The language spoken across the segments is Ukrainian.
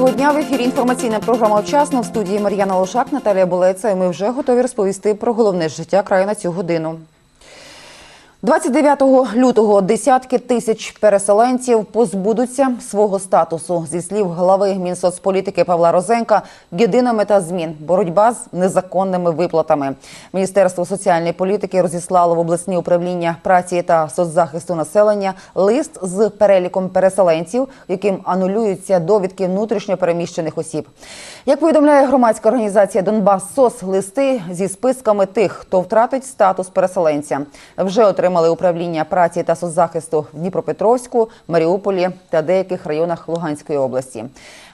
Доброго дня в ефірі. Інформаційна програма вчасно в студії Мар'яна Лошак, Наталія Болеца. І ми вже готові розповісти про головне життя краю на цю годину. 29 лютого десятки тисяч переселенців позбудуться свого статусу. Зі слів глави Мінсоцполітики Павла Розенка, єдина мета змін боротьба з незаконними виплатами. Міністерство соціальної політики розіслало в обласні управління праці та соцзахисту населення лист з переліком переселенців, яким анулюються довідки внутрішньо переміщених осіб. Як повідомляє громадська організація Донбас СОС, листи зі списками тих, хто втратить статус переселенця, вже отримали управління праці та соцзахисту в Дніпропетровську, Маріуполі та деяких районах Луганської області.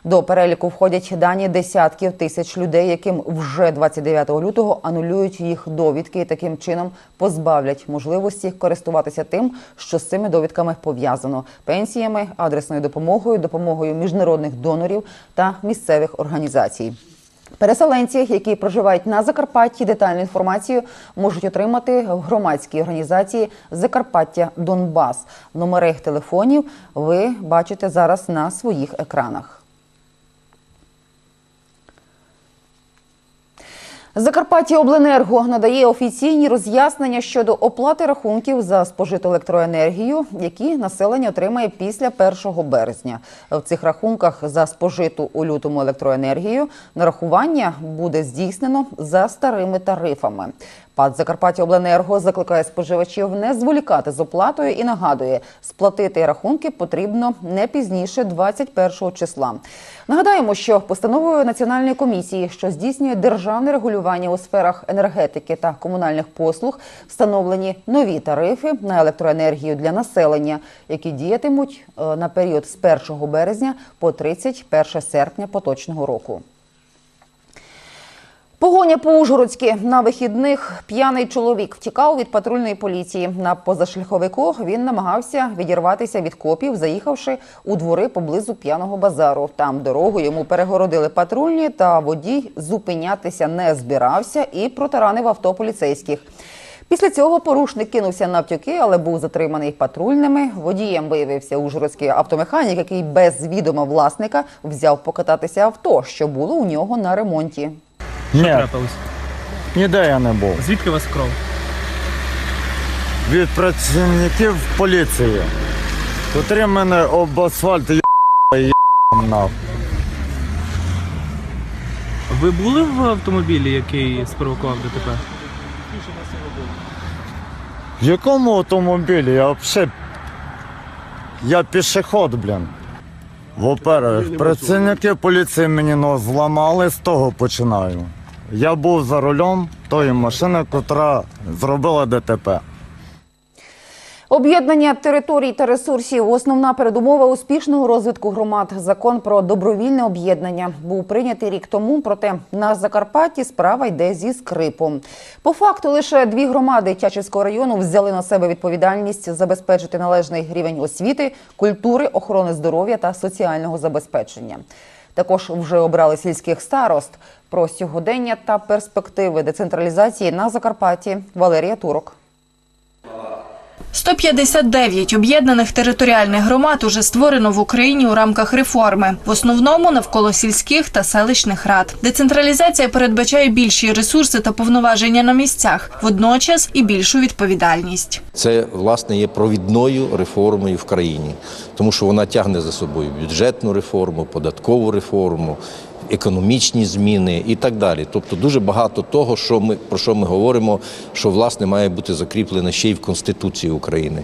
До переліку входять дані десятків тисяч людей, яким вже 29 лютого анулюють їх довідки і таким чином позбавлять можливості користуватися тим, що з цими довідками пов'язано пенсіями, адресною допомогою, допомогою міжнародних донорів та місцевих організацій. Переселенці, які проживають на Закарпатті, детальну інформацію можуть отримати в громадській організації Закарпаття Донбас. Номери телефонів ви бачите зараз на своїх екранах. Закарпаття Обленерго надає офіційні роз'яснення щодо оплати рахунків за спожиту електроенергію, які населення отримає після 1 березня. В цих рахунках за спожиту у лютому електроенергію нарахування буде здійснено за старими тарифами. ПАД Закарпаття Обленерго закликає споживачів не зволікати з оплатою і нагадує, сплатити рахунки потрібно не пізніше 21 числа. Нагадаємо, що постановою національної комісії, що здійснює державне регулювання у сферах енергетики та комунальних послуг, встановлені нові тарифи на електроенергію для населення, які діятимуть е, на період з 1 березня по 31 серпня поточного року. Погоня по Ужгородськи на вихідних п'яний чоловік втікав від патрульної поліції. На позашляховику він намагався відірватися від копів, заїхавши у двори поблизу п'яного базару. Там дорогу йому перегородили патрульні, та водій зупинятися не збирався і протаранив авто поліцейських. Після цього порушник кинувся навтюки, але був затриманий патрульними. Водієм виявився ужгородський автомеханік, який без відома власника взяв покататися авто, що було у нього на ремонті. Ні, трапилось? ніде я не був. Звідки у вас кров? Від працівників поліції. Котрі мене об асфальт є нахуй. Ви були в автомобілі, який спровокував ДТП? В якому автомобілі? Я взагалі. Я пішоход, блін. Во-первых, працівники поліції мені нос зламали, з того починаю. Я був за рулем тої машини, котра зробила ДТП. Об'єднання територій та ресурсів основна передумова успішного розвитку громад. Закон про добровільне об'єднання був прийнятий рік тому. Проте на Закарпатті справа йде зі скрипом. По факту лише дві громади Тячівського району взяли на себе відповідальність забезпечити належний рівень освіти, культури, охорони здоров'я та соціального забезпечення. Також вже обрали сільських старост про сьогодення та перспективи децентралізації на Закарпатті. Валерія Турок. 159 об'єднаних територіальних громад уже створено в Україні у рамках реформи, в основному навколо сільських та селищних рад. Децентралізація передбачає більші ресурси та повноваження на місцях, водночас і більшу відповідальність. Це власне є провідною реформою в країні, тому що вона тягне за собою бюджетну реформу, податкову реформу, економічні зміни і так далі. Тобто дуже багато того, що ми про що ми говоримо, що власне має бути закріплено ще й в Конституції України.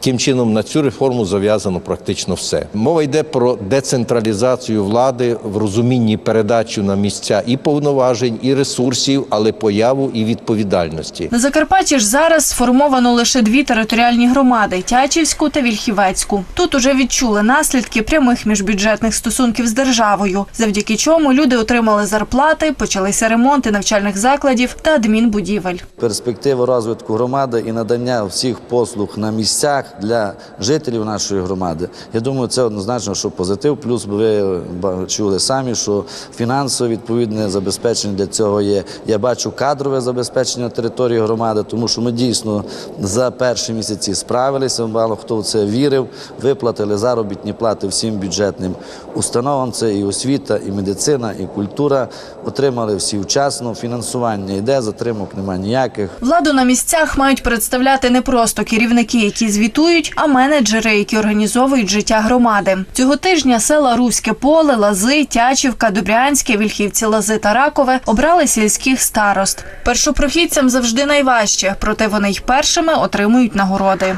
Таким чином на цю реформу зав'язано практично все. Мова йде про децентралізацію влади в розумінні передачу на місця і повноважень, і ресурсів, але появу і відповідальності. На Закарпатті ж зараз сформовано лише дві територіальні громади Тячівську та Вільхівецьку. Тут уже відчули наслідки прямих міжбюджетних стосунків з державою, завдяки чому люди отримали зарплати, почалися ремонти навчальних закладів та адмінбудівель. перспектива розвитку громади і надання всіх послуг на місцях для жителів нашої громади. Я думаю, це однозначно, що позитив. Плюс ви чули самі, що фінансове відповідне забезпечення для цього є. Я бачу кадрове забезпечення території громади, тому що ми дійсно за перші місяці справилися. Мало хто в це вірив, виплатили заробітні плати всім бюджетним установам. Це і освіта, і медицина, і культура. Отримали всі вчасно. Фінансування йде, затримок немає ніяких. Владу на місцях мають представляти не просто керівники, які звітують, а менеджери, які організовують життя громади. Цього тижня села Руське поле, Лази, Тячівка, Добрянське, Вільхівці, Лази та Ракове обрали сільських старост. Першопрохідцям завжди найважче, проте вони й першими отримують нагороди.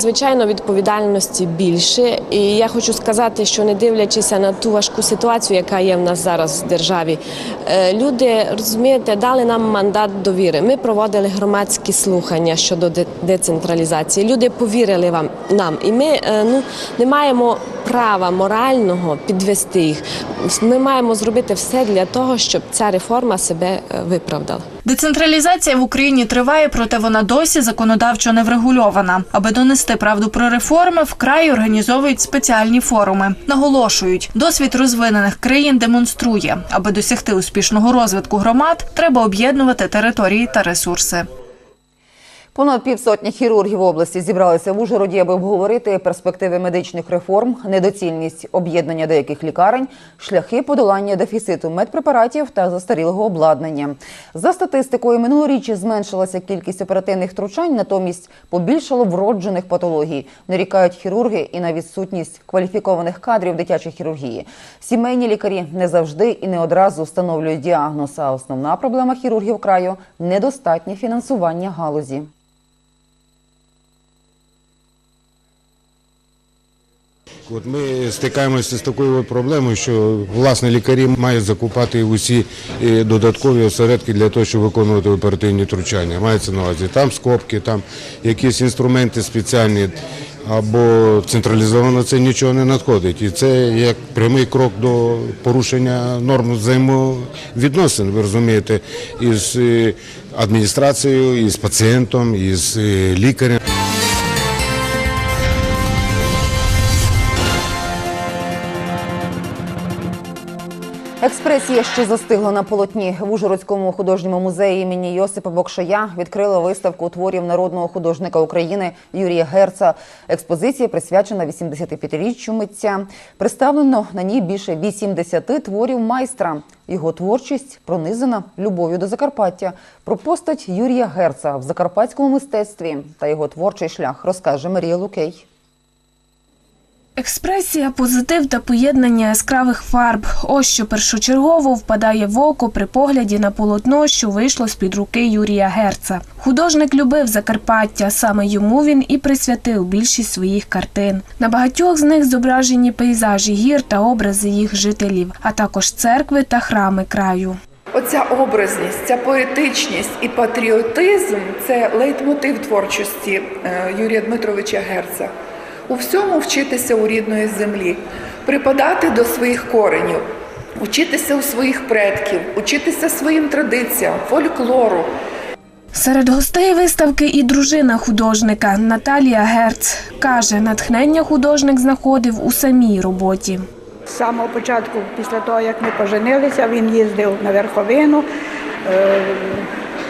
Звичайно, відповідальності більше, і я хочу сказати, що не дивлячись на ту важку ситуацію, яка є в нас зараз в державі, е, люди розумієте, дали нам мандат довіри. Ми проводили громадські слухання щодо де- децентралізації. Люди повірили вам нам, і ми е, ну не маємо права морального підвести їх. Ми маємо зробити все для того, щоб ця реформа себе е, виправдала. Децентралізація в Україні триває, проте вона досі законодавчо не врегульована. Аби донести правду про реформи, вкрай організовують спеціальні форуми. Наголошують, досвід розвинених країн демонструє, аби досягти успішного розвитку громад, треба об'єднувати території та ресурси. Понад півсотні хірургів області зібралися в Ужгороді, аби обговорити перспективи медичних реформ, недоцільність об'єднання деяких лікарень, шляхи подолання дефіциту медпрепаратів та застарілого обладнання. За статистикою минулоріч зменшилася кількість оперативних втручань, натомість побільшало вроджених патологій. Нарікають хірурги і на відсутність кваліфікованих кадрів дитячої хірургії. Сімейні лікарі не завжди і не одразу встановлюють діагноз. А основна проблема хірургів краю недостатнє фінансування галузі. От ми стикаємося з такою проблемою, що власне лікарі мають закупати усі е, додаткові осередки для того, щоб виконувати оперативні втручання. Мається на увазі там скобки, там якісь інструменти спеціальні, або централізовано це нічого не надходить. І це як прямий крок до порушення норм взаємовідносин, ви розумієте, із е, адміністрацією, із пацієнтом, із е, Експресія ще застигла на полотні в Ужгородському художньому музеї імені Йосипа Бокшая. Відкрила виставку творів народного художника України Юрія Герца. Експозиція присвячена 85-річчю митця. Представлено на ній більше 80 творів майстра. Його творчість пронизана любов'ю до Закарпаття. Про постать Юрія Герца в закарпатському мистецтві та його творчий шлях розкаже Марія Лукей. Експресія, позитив та поєднання яскравих фарб. Ось що першочергово впадає в око при погляді на полотно, що вийшло з під руки Юрія Герца. Художник любив Закарпаття, саме йому він і присвятив більшість своїх картин. На багатьох з них зображені пейзажі гір та образи їх жителів, а також церкви та храми краю. Оця образність, ця поетичність і патріотизм це лейтмотив творчості е, Юрія Дмитровича Герца. У всьому вчитися у рідної землі, припадати до своїх коренів, учитися у своїх предків, учитися своїм традиціям, фольклору. Серед гостей виставки і дружина художника Наталія Герц каже, натхнення художник знаходив у самій роботі. З самого початку, після того, як ми поженилися, він їздив на верховину, е,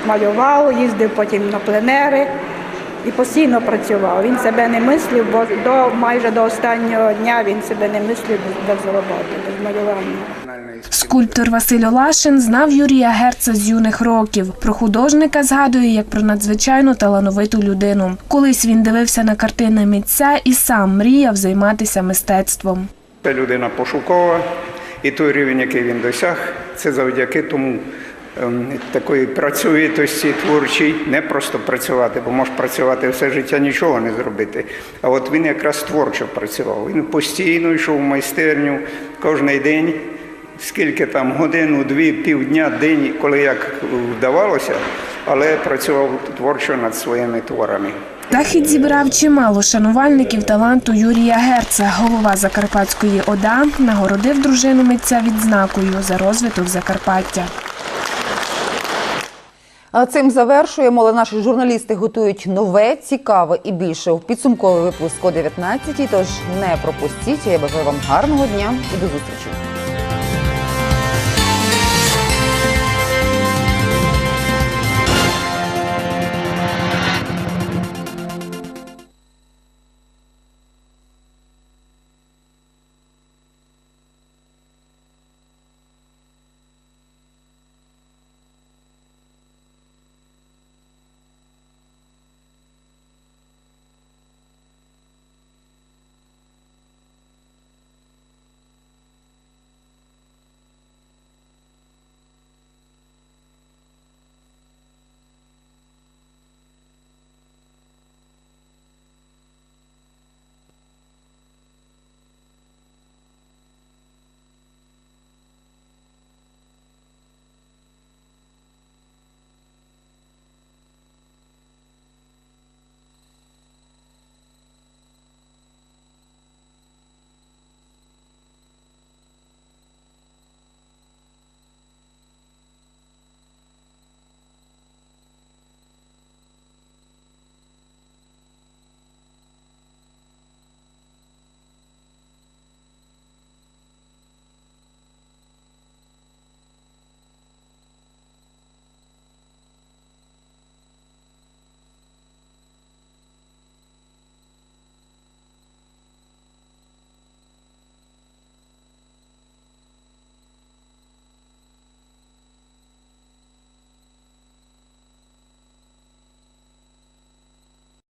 малював, їздив потім на пленери і постійно працював. Він себе не мислив, бо до майже до останнього дня він себе не мислив без роботи, без малювання. Скульптор Василь Олашин знав Юрія Герца з юних років. Про художника згадує як про надзвичайно талановиту людину. Колись він дивився на картини митця і сам мріяв займатися мистецтвом. Це людина пошукова, і той рівень, який він досяг, це завдяки тому такої працьовитості творчій, не просто працювати, бо можеш працювати все життя нічого не зробити. А от він якраз творчо працював. Він постійно йшов в майстерню кожен день, скільки там годину, дві, півдня, день, коли як вдавалося, але працював творчо над своїми творами. Захід зібрав чимало шанувальників таланту Юрія Герца. Голова Закарпатської ОДА нагородив дружину митця відзнакою за розвиток Закарпаття. Цим завершуємо, але наші журналісти готують нове, цікаве і більше в підсумковий випуск о 19 Тож не пропустіть. Я бажаю вам гарного дня і до зустрічі.